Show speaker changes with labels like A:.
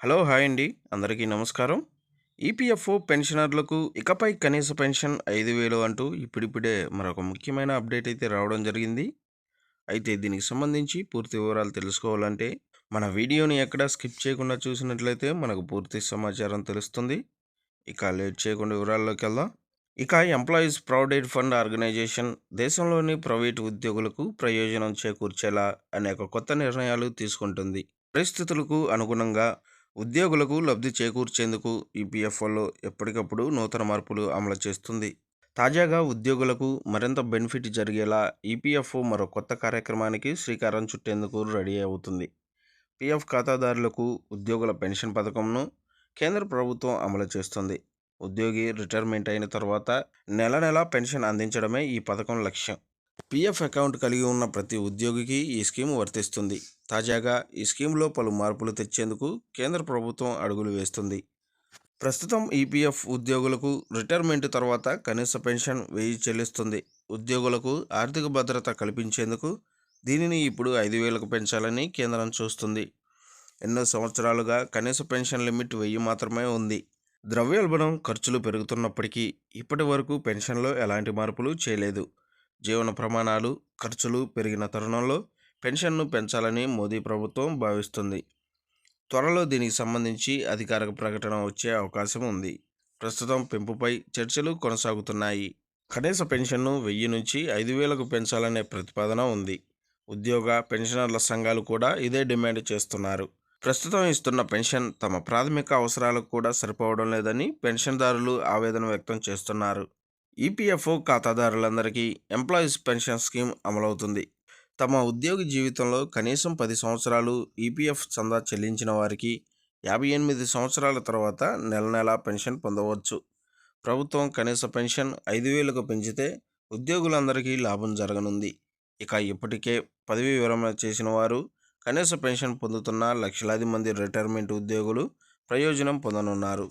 A: Hello hi అండి. అందరికీ నమస్కారం. ఈపీఎఫ్ఓ పెన్షనర్లకు ఇకపై కనీస పెన్షన్ ఐదు వేలు అంటూ ఇప్పుడిప్పుడే మరొక ముఖ్యమైన అప్డేట్ అయితే రావడం జరిగింది. అయితే దీనికి సంబంధించి పూర్తి వివరాలు తెలుసుకోవాలంటే మన వీడియోని ఎక్కడ స్కిప్ చేయకుండా చూసినట్లయితే మనకు పూర్తి సమాచారం తెలుస్తుంది. ఇక లేట్ చేయకుండా వివరాల్లోకి వెళ్దాం. ఇక ఎంప్లాయీస్ ప్రావిడెంట్ ఫండ్ ఆర్గనైజేషన్ దేశంలోని ప్రైవేటు ఉద్యోగులకు ప్రయోజనం చేకూర్చేలా అనేక కొత్త నిర్ణయాలు తీసుకుంటుంది. పరిస్థితులకు అనుగుణంగా ఉద్యోగులకు లబ్ధి చేకూర్చేందుకు ఈపీఎఫ్ఓలో ఎప్పటికప్పుడు నూతన మార్పులు అమలు చేస్తుంది. తాజాగా ఉద్యోగులకు మరింత బెనిఫిట్ జరిగేలా ఈపీఎఫ్ఓ మరో కొత్త కార్యక్రమానికి శ్రీకారం చుట్టేందుకు రెడీ అవుతుంది. పీఎఫ్ ఖాతాదారులకు ఉద్యోగుల పెన్షన్ పథకంను కేంద్ర ప్రభుత్వం అమలు చేస్తుంది. ఉద్యోగి రిటైర్మెంట్ అయిన తర్వాత నెల నెలా పెన్షన్ అందించడమే ఈ పథకం లక్ష్యం. పీఎఫ్ అకౌంట్ కలిగి ఉన్న ప్రతి ఉద్యోగికి ఈ స్కీమ్ వర్తిస్తుంది. తాజాగా ఈ స్కీమ్లో పలు మార్పులు తెచ్చేందుకు కేంద్ర ప్రభుత్వం అడుగులు వేస్తుంది. ప్రస్తుతం ఈపీఎఫ్ ఉద్యోగులకు రిటైర్మెంట్ తర్వాత కనీస పెన్షన్ వెయ్యి చెల్లిస్తుంది. ఉద్యోగులకు ఆర్థిక భద్రత కల్పించేందుకు దీనిని ఇప్పుడు ఐదు వేలకు పెంచాలని కేంద్రం చూస్తుంది. ఎన్నో సంవత్సరాలుగా కనీస పెన్షన్ లిమిట్ వెయ్యి మాత్రమే ఉంది. ద్రవ్యోల్బణం ఖర్చులు పెరుగుతున్నప్పటికీ ఇప్పటి వరకు పెన్షన్లో ఎలాంటి మార్పులు చేయలేదు. జీవన ప్రమాణాలు ఖర్చులు పెరిగిన తరుణంలో పెన్షన్ను పెంచాలని మోదీ ప్రభుత్వం భావిస్తుంది. త్వరలో దీనికి సంబంధించి అధికారిక ప్రకటన వచ్చే అవకాశం ఉంది. ప్రస్తుతం పెంపుపై చర్చలు కొనసాగుతున్నాయి. కనీస పెన్షన్ను వెయ్యి నుంచి ఐదు వేలకు పెంచాలనే ప్రతిపాదన ఉంది. ఉద్యోగ పెన్షనర్ల సంఘాలు కూడా ఇదే డిమాండ్ చేస్తున్నారు. ప్రస్తుతం ఇస్తున్న పెన్షన్ తమ ప్రాథమిక అవసరాలకు కూడా సరిపోవడం లేదని పెన్షన్దారులు ఆవేదన వ్యక్తం చేస్తున్నారు. ఈపీఎఫ్ఓ ఖాతాదారులందరికీ ఎంప్లాయీస్ పెన్షన్ స్కీమ్ అమలవుతుంది. తమ ఉద్యోగి జీవితంలో కనీసం పది సంవత్సరాలు ఈపీఎఫ్ చందా చెల్లించిన వారికి యాభై ఎనిమిది సంవత్సరాల తర్వాత నెల నెలా పెన్షన్ పొందవచ్చు. ప్రభుత్వం కనీస పెన్షన్ ఐదు వేలకు పెంచితే ఉద్యోగులందరికీ లాభం జరగనుంది. ఇక ఇప్పటికే పదవీ విరమణ చేసిన వారు కనీస పెన్షన్ పొందుతున్న లక్షలాది మంది రిటైర్మెంట్ ఉద్యోగులు ప్రయోజనం పొందనున్నారు.